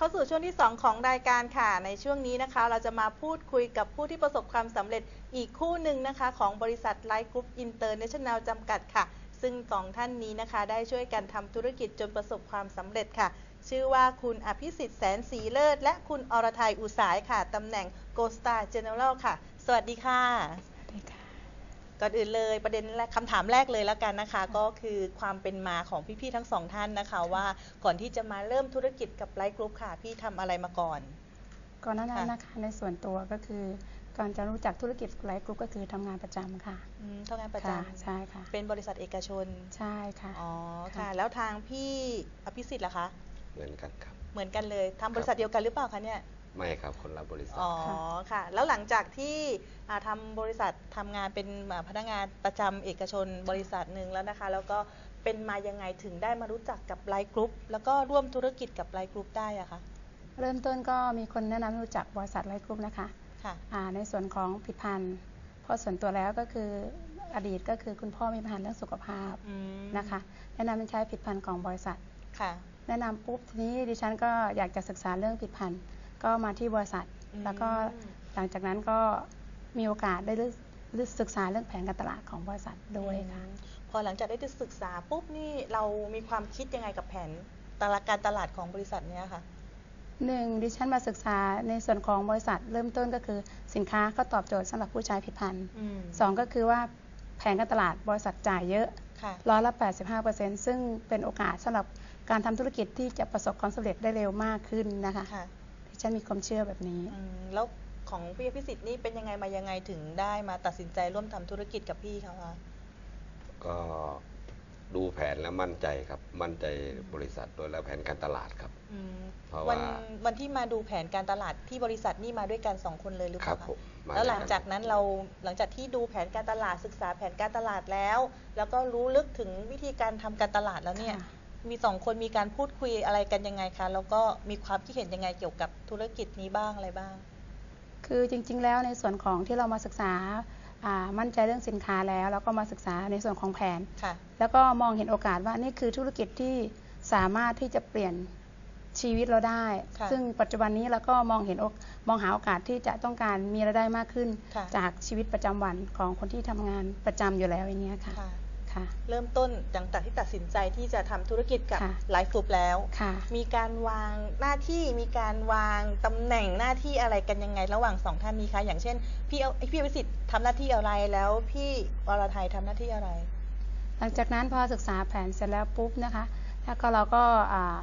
เข้าสู่ช่วงที่ 2 ของรายการค่ะ ในช่วงนี้นะคะ เราจะมาพูดคุยกับผู้ที่ประสบความสำเร็จอีกคู่หนึ่งนะคะ ของบริษัทไลฟ์กรุ๊ปอินเตอร์เนชั่นแนลจำกัดค่ะ ซึ่งสองท่านนี้นะคะ ได้ช่วยกันทำธุรกิจจนประสบความสำเร็จค่ะ ชื่อว่าคุณอภิสิทธิ์แสนสีเลิศ และคุณอรทัยอุสายค่ะตำแหน่ง Go Star General ค่ะ สวัสดีค่ะสวัสดีค่ะ ก่อนอื่นเลยประเด็นแรกคำถามแรกเลยแล้วกันนะคะ ก็คือความเป็นมาของพี่ๆทั้งสองท่านนะคะ ว่าก่อนที่จะมาเริ่มธุรกิจกับไลฟ์กรุ๊ปค่ะพี่ทำอะไรมาก่อน ก่อนหน้านั้นค่ะนะคะในส่วนตัวก็คือก่อนจะรู้จักธุรกิจไลฟ์กรุ๊ปก็คือทำงานประจำค่ะอืมทำงานประจค่ะใช่ค่ะำเป็นบริษัทเอกชนใช่ค่ะอ๋อค่ะค่ะ แล้วทางพี่อภิสิทธิ์ล่ะคะ เหมือนกันครับ เหมือนกันเลยทำบริษัทเดียวกันหรือเปล่าคะเนี่ย ไม่ครับคนละบริษัท อ๋อครับค่ะ แล้วหลังจากที่อ่าทำบริษัททำงานเป็นอ่าพนักงานประจำเอกชนบริษัทหนึ่งแล้วนะคะ แล้วก็เป็นมายังไงถึงได้มารู้จักกับไลฟ์กรุ๊ปแล้วก็ร่วมธุรกิจกับไลฟ์กรุ๊ปได้อะคะเริ่มต้นก็มีคนแนะนำให้รู้จักบริษัทไลฟ์กรุ๊ปนะคะค่ะ อ่าในส่วนของผลิดพันธ์เพราะส่วนตัวแล้วก็คืออดีตก็คือคุณพ่อมีปัญหาเรื่องสุขภาพอืมนะคะแนะนำให้ใช้ผลิดพันธ์ของบริษัท ค่ะ แนะนำปุ๊บทีนี้ดิฉันก็อยากจะศึกษาเรื่องผลิดพันธ์ ก็มาที่บริษัทอืมแล้วก็หลังจากนั้นก็มีโอกาสได้รู้ศึกษาเรื่องแผนการตลาดของบริษัทด้วยค่ะอืมพอหลังจากได้ศึกษาปุ๊บนี่เรามีความคิดยังไงกับแผนตลาดการตลาดของบริษัทเนี้ยค่ะหนึ่งดิฉันมาศึกษาในส่วนของบริษัทเริ่มต้นก็คือสินค้าเขาตอบโจทย์สำหรับผู้ใช้ผลิตภัณฑ์อืมสองก็คือว่าแผนการตลาดบริษัทจ่ายเยอะค่ะร้อยละ 85%ซึ่งเป็นโอกาสสำหรับการทำธุรกิจที่จะประสบความสำเร็จได้เร็วมากขึ้นนะคะค่ะดิ ฉันมีความเชื่อแบบนี้ อืมแล้วของพี่อภิสิทธิ์นี่เป็นยังไงมายังไงถึงได้มาตัดสินใจร่วมทำธุรกิจกับพี่เขาคะก็ดูแผนแล้วมั่นใจครับ มั่นใจบริษัทโดยแล้วแผนการตลาดครับ อืมเพราะวันว่าวันที่มาดูแผนการตลาดที่บริษัทนี่มาด้วยกันสองคนเลยหรือเปครัล่าบคะผมมาแล้วหลังด้วยนจากนั้นเราหลังจากที่ดูแผนการตลาดศึกษาแผนการตลาดแล้ว แล้วก็รู้ลึกถึงวิธีการทำการตลาดแล้วเนี่ย ค่ะ มีสองคนมีการพูดคุยอะไรกันยังไงคะ แล้วก็มีความคิดเห็นยังไงเกี่ยวกับธุรกิจนี้บ้างอะไรบ้าง คือจริง ๆ แล้วในส่วนของที่เรามาศึกษาอ่ามั่นใจเรื่องสินค้าแล้ว แล้วก็มาศึกษาในส่วนของแผนค่ะแล้วก็มองเห็นโอกาสว่านี่คือธุรกิจที่สามารถที่จะเปลี่ยนชีวิตเราได้ค่ะซึ่งปัจจุบันนี้เราก็มองเห็นโอกมองหาโอกาสที่จะต้องการมีรายได้มากขึ้นค่ะจากชีวิตประจำวันของคนที่ทำงานประจำอยู่แล้วอย่างเงี้ยค่ะ ค่ะค่ะ เริ่มต้นหลังจากที่ตัดสินใจที่จะทำธุรกิจกับค่ะไลฟ์กรุ๊ปแล้ว ค่ะ มีการวางหน้าที่มีการวางตำแหน่งหน้าที่อะไรกันยังไงระหว่างสองท่านนี้คะอย่างเช่น พี่เอาพี่วิสิทธิ์ทำหน้าที่อะไรแล้วพี่วรไทยทำหน้าที่อะไร หลังจากนั้นพอศึกษาแผนเสร็จแล้วปุ๊บนะคะ แล้วก็เราก็อ่า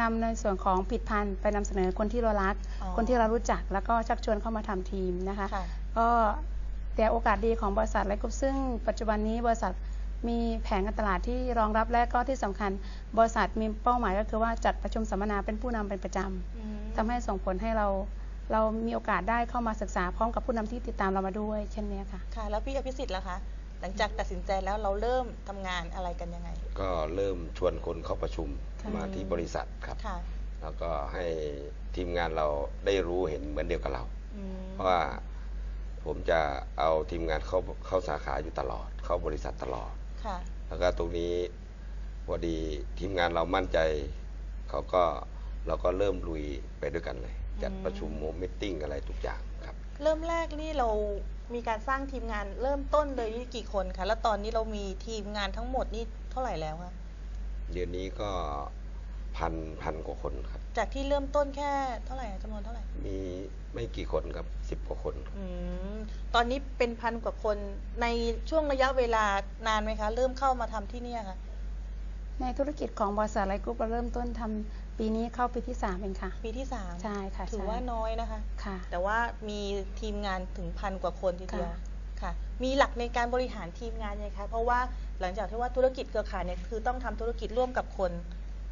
นำในส่วนของผลิดพันธ์ไปนำเสนอคนที่เรารัก อ๋อคนที่เรารู้จักแล้วก็ชักชวนเข้ามาทำทีมนะคะ ค่ะ ก็ แต่โอกาสดีของบริษัทไลฟ์กรุ๊ปซึ่งปัจจุบันนี้บริษัทมีแผนการตลาดที่รองรับและก็ที่สำคัญ บริษัทมีเป้าหมายก็คือว่าจัดประชุมสัมมนาเป็นผู้นำเป็นประจำอืมทำให้ส่งผลให้เราเรามีโอกาสได้เข้ามาศึกษาพร้อมกับผู้นำที่ติดตามเรามาด้วย เช่นเนี้ยค่ะค่ะ แล้วพี่อภิสิทธิ์ล่ะคะ หลังจากตัดสินใจแล้วเราเริ่มทำงานอะไรกันยังไง ก็เริ่มชวนคนเข้าประชุมค่ะมาที่บริษัทครับค่ะแล้วก็ให้ทีมงานเราได้รู้เห็นเหมือนเดียวกับเราอืมเพราะว่า ผมจะเอาทีมงานเข้าเข้าสาขาอยู่ตลอด เข้าบริษัทตลอด ค่ะ แล้วก็ตรงนี้พอดีทีมงานเรามั่นใจเขาก็เราก็เริ่มลุยไปด้วยกันเลย จัดอืมประชุมโมมิทติ้งอะไรทุกอย่างครับ เริ่มแรกนี่เรามีการสร้างทีมงานเริ่มต้นเลยนี่กี่คนคะ แล้วตอนนี้เรามีทีมงานทั้งหมดนี่เท่าไหร่แล้วคะ เดือนนี้ก็พันพันกว่าคนครับ จากที่เริ่มต้นแค่เท่าไหร่อะจำนวนเท่าไหร่ มี ไม่กี่คนครับสิบกว่าคนครับอืมตอนนี้เป็นพันกว่าคนในช่วงระยะเวลานานไหมคะ เริ่มเข้ามาทำที่เนี่ยค่ะ ในธุรกิจของบริษัทไลฟ์กรุ๊ปเราเริ่มต้นทำปีนี้เข้าปีที่สามเองค่ะ ปีที่สามใช่ค่ะถือใช่ว่าน้อยนะคะ ค่ะ แต่ว่ามีทีมงานถึงพันกว่าคนทีเดียวค่ะ ค่ะ มีหลักในการบริหารทีมงานยังไงคะเพราะว่าหลังจากที่ว่าธุรกิจเครือข่ายเนี่ยคือต้องทำธุรกิจร่วมกับคน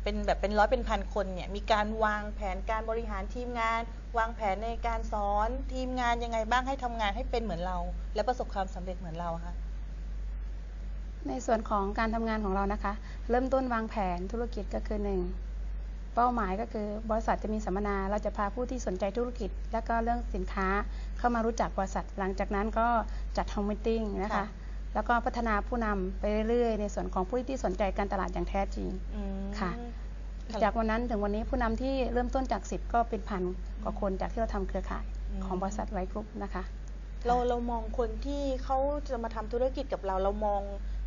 เป็นแบบเป็นร้อยเป็นพันคนเนี่ยมีการวางแผนการบริหารทีมงาน วางแผนในการสอนทีมงานยังไงบ้างให้ทำงานให้เป็นเหมือนเรา และประสบความสำเร็จเหมือนเราอะคะในส่วนของการทำงานของเรานะคะ เริ่มต้นวางแผนธุรกิจก็คือหนึ่งเป้าหมายก็คือบริษัทจะมีสัมมนาเราจะพาผู้ที่สนใจธุรกิจ และก็เรื่องสินค้าเข้ามารู้จักบริษัท หลังจากนั้นก็จัด home meeting นะคะ ค่ะ แล้วก็พัฒนาผู้นำไปเรื่อยๆ ในส่วนของผู้ที่สนใจการตลาดอย่างแท้จริง อืมค่ะค่ะ จากวันนั้นถึงวันนี้ผู้นำที่เริ่มต้นจาก 10 ก็เป็นพันกว่าคนจากที่เราทำเครือข่ายอืมของบริษัทไลท์กรุ๊ปนะคะ เราเรามองคนที่เขาจะมาทำธุรกิจกับเราเรามอง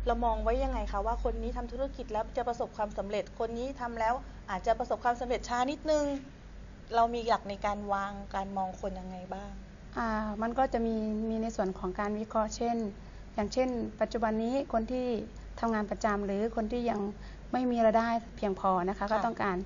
เรามองไว้ยังไงคะว่าคนนี้ทำธุรกิจแล้วจะประสบความสำเร็จคนนี้ทำแล้วอาจจะประสบความสำเร็จช้านิดนึง เรามีหลักในการวางการมองคนยังไงบ้างอ่ามันก็จะมีมีในส่วนของการวิเคราะห์เช่น อย่างเช่น ปัจจุบันนี้คนที่ทำงานประจำหรือคนที่ยัง ไม่มีรายได้เพียงพอนะคะก็ค่ะต้องการ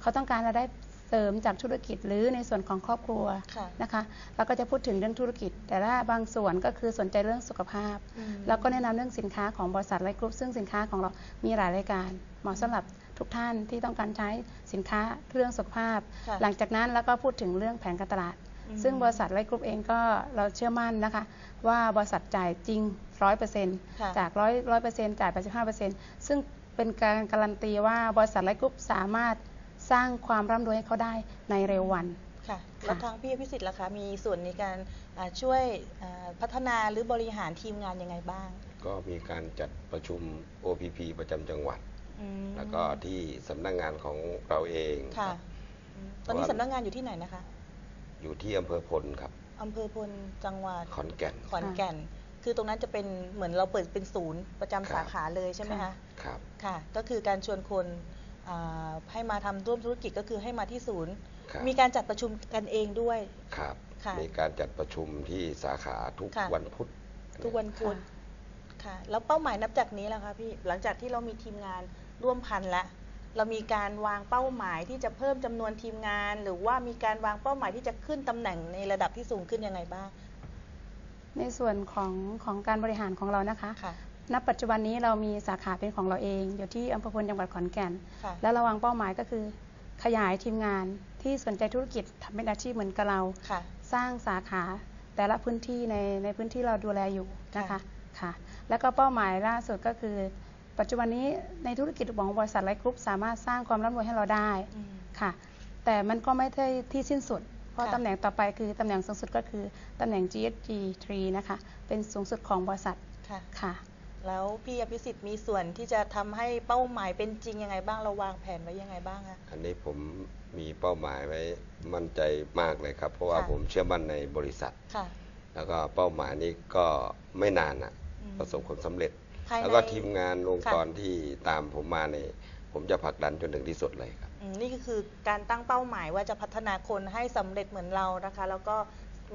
เขาต้องการรายได้เสริมจากธุรกิจหรือในส่วนของครอบครัวค่ะนะคะเราก็จะพูดถึงเรื่องธุรกิจ แต่ละบางส่วนก็คือสนใจเรื่องสุขภาพอืมแล้วก็แนะนำเรื่องสินค้าของบริษัทไลท์กรุ๊ปซึ่งสินค้าของเรามีหลายรายการเหมาะสำหรับทุกท่านที่ต้องการใช้สินค้าเรื่องสุขภาพค่ะหลังจากนั้นแล้วก็พูดถึงเรื่องแผนการตลาดอืมซึ่งบริษัทไลท์กรุ๊ปเองก็เราเชื่อมั่นนะคะ ว่าบริษัทจ่ายจริงร้อยเปอร์เซ็นต์ค่ะจากร้อยร้อยเปอร์เซ็นต์จ่ายแปดสิบห้าเปอร์เซ็นต์ซึ่ง เป็นการการันตีว่าบริษัทไลท์กรุ๊ปสามารถสร้างความร่ำรวยให้เขาได้ในเร็ววัน ค่ะค่ะแล้วทางพี่อภิสิทธิ์ล่ะคะมีส่วนในการอ่าช่วยอ่าพัฒนาหรือบริหารทีมงานยังไงบ้างก็มีการจัดประชุม OPP ประจำจังหวัด อืมแล้วก็ที่สำนักงานของเราเองค่ะรับ อืมตอนนี้สำนักงานอยู่ที่ไหนนะคะอยู่ที่อำเภอพลครับอำเภอพลจังหวัดขอนแก่น ขอนแก่น คือตรงนั้นจะเป็นเหมือนเราเปิดเป็นศูนย์ประจำครับ สาขาเลยใช่ไหมคะ ครับ ค่ะ ก็คือการชวนคนอ่าให้มาทำร่วมธุรกิจก็คือให้มาที่ศูนย์ ครับ มีการจัดประชุมกันเองด้วย ครับ ค่ะมีการจัดประชุมที่สาขาทุกค่ะ วันพุธทุกวันพุธค่ะแล้วเป้าหมายนับจากนี้แล้วคะพี่ หลังจากที่เรามีทีมงานร่วมพันแล้วเรามีการวางเป้าหมายที่จะเพิ่มจำนวนทีมงาน หรือว่ามีการวางเป้าหมายที่จะขึ้นตำแหน่งในระดับที่สูงขึ้นยังไงบ้างใน ส่วนของของการบริหารของเรานะคะค่ะณปัจจุบันนี้เรามีสาขาเป็นของเราเอง อยู่ที่อำเภอพลจังหวัดขอนแก่นค่ะแล้วเราวางเป้าหมายก็คือ ขยายทีมงานที่สนใจธุรกิจทำเป็นอาชีพเหมือนกับเราค่ะสร้างสาขาแต่ละพื้นที่ในในพื้นที่เราดูแลอยู่นะคะค่ะค่ะ แล้วก็เป้าหมายล่าสุดก็คือ ปัจจุบันนี้ในธุรกิจของบริษัทไลท์กรุ๊ปสามารถสร้างความร่ำรวยให้เราได้อืมค่ะ แต่มันก็ไม่ใช่ที่สิ้นสุดเพ ราะค่ะตำแหน่งต่อไปคือตำแหน่งสูงสุดก็คือตำแหน่ง GSG 3นะคะ เป็นสูงสุดของบริษัทค่ะค่ะ แล้วพี่อภิสิทธิ์มีส่วนที่จะทำให้เป้าหมายเป็นจริงยังไงบ้างเราวางแผนไว้ยังไงบ้างคะ อันนี้ผมมีเป้าหมายไว้มั่นใจมากเลยครับ เพราะว่าค่ะ ผมเชื่อมั่นในบริษัท ค่ะ แล้วก็เป้าหมายนี้ก็ไม่นานนะอืมประสบผลสำเร็จ ภายในแล้วก็ทีมงานองค์ค่ะกรที่ตามผมมาเนี่ย ผมจะผลักดันจนถึงที่สุดเลยครับ อืมนี่ก็คือการตั้งเป้าหมายว่าจะพัฒนาคนให้สำเร็จเหมือนเรานะคะ แล้วก็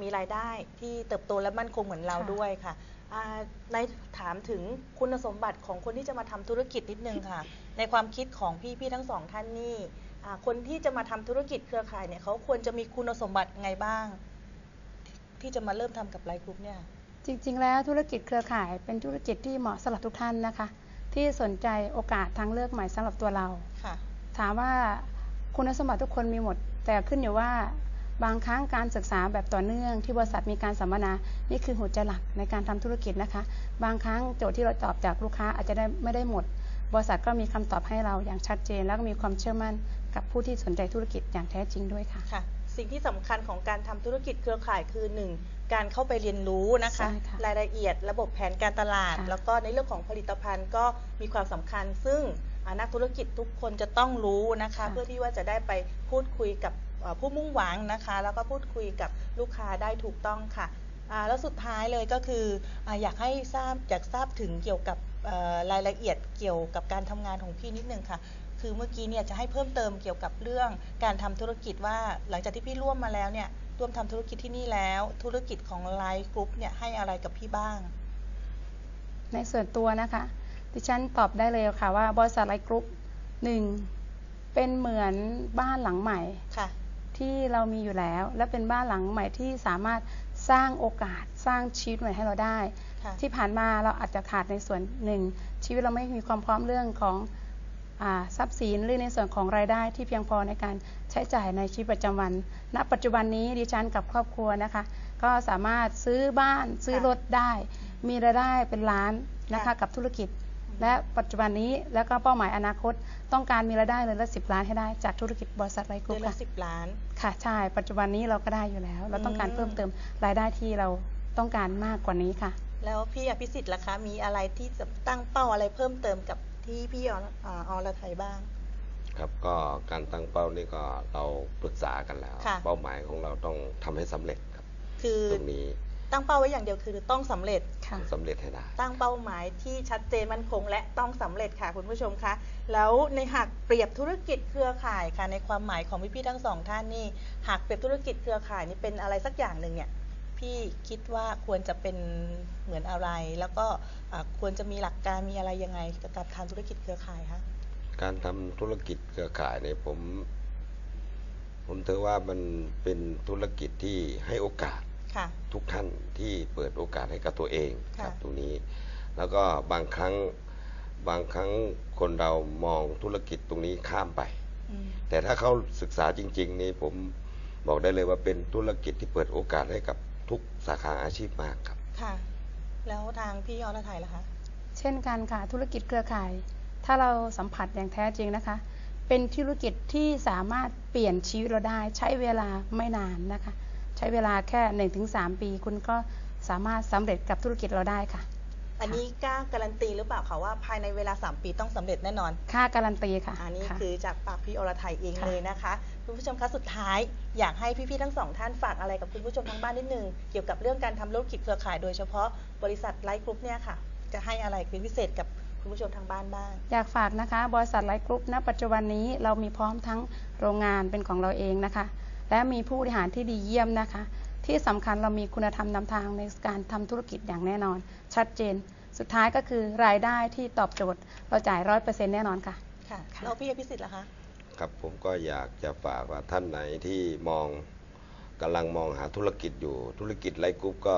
มีรายได้ที่เติบโตและมั่นคงเหมือนเราค่ะ ด้วยค่ะอ่าในถามถึงคุณสมบัติของคนที่จะมาทำธุรกิจนิดนึงค่ะ ในความคิดของพี่พี่ๆทั้งสองท่านนี่อ่าคนที่จะมาทำธุรกิจเครือข่ายเนี่ยเขาควรจะมีคุณสมบัติไงบ้าง ที่จะมาเริ่มทำกับไลฟ์กรุ๊ปเนี่ย จริงๆ แล้วธุรกิจเครือข่ายเป็นธุรกิจที่เหมาะสำหรับทุกท่านนะคะ ที่สนใจโอกาสทางเลือกใหม่สำหรับตัวเราค่ะถามว่าคุณสมบัติทุกคนมีหมด แต่ขึ้นอยู่ว่าบางครั้งการศึกษาแบบต่อเนื่อง ที่บริษัทมีการสัมมนา นี่คือหัวใจหลักในการทำธุรกิจนะคะ บางครั้งโจทย์ที่เราตอบจากลูกค้าอาจจะได้ไม่ได้หมด บริษัทก็มีคำตอบให้เราอย่างชัดเจน แล้วก็มีความเชื่อมั่นกับผู้ที่สนใจธุรกิจอย่างแท้จริงด้วยค่ะค่ะ สิ่งที่สำคัญของการทำธุรกิจเครือข่ายคือหนึ่ง การเข้าไปเรียนรู้นะคะ ใช่ค่ะรายละเอียดระบบแผนการตลาด ค่ะ แล้วก็ในเรื่องของผลิตภัณฑ์ก็มีความสำคัญ ซึ่งอ่านักธุรกิจทุกคนจะต้องรู้นะคะค่ะเพื่อที่ว่าจะได้ไปพูดคุยกับเอ่อผู้มุ่งหวังนะคะ แล้วก็พูดคุยกับลูกค้าได้ถูกต้องค่ะอ่าแล้วสุดท้ายเลยก็คืออาอยากให้ทราบอยากทราบถึงเกี่ยวกับเอ่อรายละเอียดเกี่ยวกับการทำงานของพี่นิดนึงค่ะ คือเมื่อกี้เนี่ยจะให้เพิ่มเติมเกี่ยวกับเรื่องการทำธุรกิจว่าหลังจากที่พี่ร่วมมาแล้วเนี่ย ร่วมทำธุรกิจที่นี่แล้ว ธุรกิจของไลฟ์กรุ๊ปเนี่ยให้อะไรกับพี่บ้าง ในส่วนตัวนะคะ ดิฉันตอบได้เลยค่ะว่าบริษัทไลท์กรุ๊ปหนึ่งเป็นเหมือนบ้านหลังใหม่ค่ะ ที่เรามีอยู่แล้ว และเป็นบ้านหลังใหม่ที่สามารถสร้างโอกาสสร้างชีวิตใหม่ให้เราได้ค่ะที่ผ่านมาเราอาจจะขาดในส่วนหนึ่งชีวิตเราไม่มีความพร้อมเรื่องของอา ทรัพย์สินหรือในส่วนของรายได้ที่เพียงพอในการใช้จ่ายในชีวิตประจำวัน ณ ปัจจุบันนี้ดิฉันกับครอบครัวนะคะ ก็สามารถซื้อบ้านซื้อรถได้ มีรายได้เป็นล้านนะคะค่ะกับธุรกิจ และปัจจุบันนี้แล้วก็เป้าหมายอนาคตต้องการมีรายได้เลยละสิบล้านให้ได้จากธุรกิจบริษัทไลท์กเดืรุ๊อปนละค่ะสิบล้าน ค่ะใช่ปัจจุบันนี้เราก็ได้อยู่แล้ว เราต้องการเพิ่มเติมรายได้ที่เราต้องการมากกว่านี้ค่ะ แล้วพี่อภิสิทธิ์ล่ะคะมีอะไรที่จะตั้งเป้าอะไรเพิ่มเติมกับ ที่พี่อรอ่าอรไทยบ้าง ครับก็การตั้งเป้านี่ก็เราปรึกษากันแล้ว ค่ะ เป้าหมายของเราต้องทำให้สำเร็จครับคือตรงนี้ตั้งเป้าไว้อย่างเดียวคือต้องสำเร็จ ค่ะ สำเร็จให้ได้ ตั้งเป้าหมายที่ชัดเจนมั่นคงและต้องสำเร็จค่ะคุณผู้ชมคะ แล้วในหากเปรียบธุรกิจเครือข่ายค่ะ ในความหมายของพี่ๆทั้งสองท่านนี่หากเปรียบธุรกิจเครือข่ายนี่เป็นอะไรสักอย่างหนึ่งเนี่ย พี่คิดว่าควรจะเป็นเหมือนอะไร แล้วก็อ่าควรจะมีหลักการมีอะไรยังไงกับการทำธุรกิจเครือข่ายคะการทำธุรกิจเครือข่ายเนี่ยผม ผมถือว่ามันเป็นธุรกิจที่ให้โอกาสค่ะทุกท่านที่เปิดโอกาสให้กับตัวเองครับค่ะตรงนี้ แล้วก็บางครั้งบางครั้งคนเรามองธุรกิจตรงนี้ข้ามไปอืมแต่ถ้าเขาศึกษาจริง ๆ นี่ผมบอกได้เลยว่าเป็นธุรกิจที่เปิดโอกาสให้กับ ทุกสาขาอาชีพมากครับ ค่ะ แล้วทางพี่ยอดไทยล่ะคะ เช่นกันค่ะธุรกิจเครือข่าย ถ้าเราสัมผัสอย่างแท้จริงนะคะ เป็นธุรกิจที่สามารถเปลี่ยนชีวิตเราได้ใช้เวลาไม่นานนะคะ ใช้เวลาแค่ 1-3 ปี คุณก็สามารถสำเร็จกับธุรกิจเราได้ค่ะ อันนี้กล้าการันตีหรือเปล่าคะว่าภายในเวลา 3 ปีต้องสำเร็จแน่นอน ค่าการันตีค่ะอันนี้ค่ะคือจากปากพี่อรไทยเองค่ะ เลยนะคะคุณผู้ชมคะสุดท้ายอยากให้พี่ๆทั้งสองท่านฝากอะไรกับคุณผู้ชมทางบ้านนิดนึงเกี่ยวกับเรื่องการทำธุรกิจเครือข่ายโดยเฉพาะบริษัทไลฟ์กรุ๊ปเนี่ยค่ะ จะให้อะไรเป็นพิเศษกับคุณผู้ชมทางบ้านบ้าง อยากฝากนะคะ บริษัทไลท์กรุ๊ปณปัจจุบันนี้เรามีพร้อมทั้งโรงงานเป็นของเราเองนะคะ และมีผู้บริหารที่ดีเยี่ยมนะคะ ที่สำคัญเรามีคุณธรรมนำทางในการทำธุรกิจอย่างแน่นอน ชัดเจน สุดท้ายก็คือรายได้ที่ตอบโจทย์ เราจ่ายร้อยเปอร์เซ็นต์แน่นอนค่ะค่ะค่ะแล้วพี่อภิสิทธิ์ล่ะคะครับผมก็อยากจะฝากว่าท่านไหนที่มองกำลังมองหาธุรกิจอยู่ธุรกิจไลฟ์กรุ๊ปก็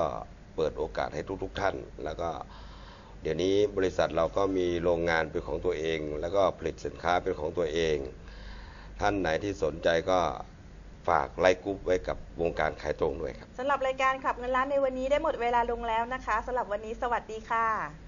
เปิดโอกาสให้ทุกๆท่าน แล้วก็เดี๋ยวนี้บริษัทเราก็มีโรงงานเป็นของตัวเอง แล้วก็ผลิตสินค้าเป็นของตัวเอง ท่านไหนที่สนใจก็ ฝากไลค์กรุ๊ปไว้กับวงการขายตรงด้วยครับสำหรับรายการขับเงินล้านในวันนี้ได้หมดเวลาลงแล้วนะคะสำหรับวันนี้สวัสดีค่ะ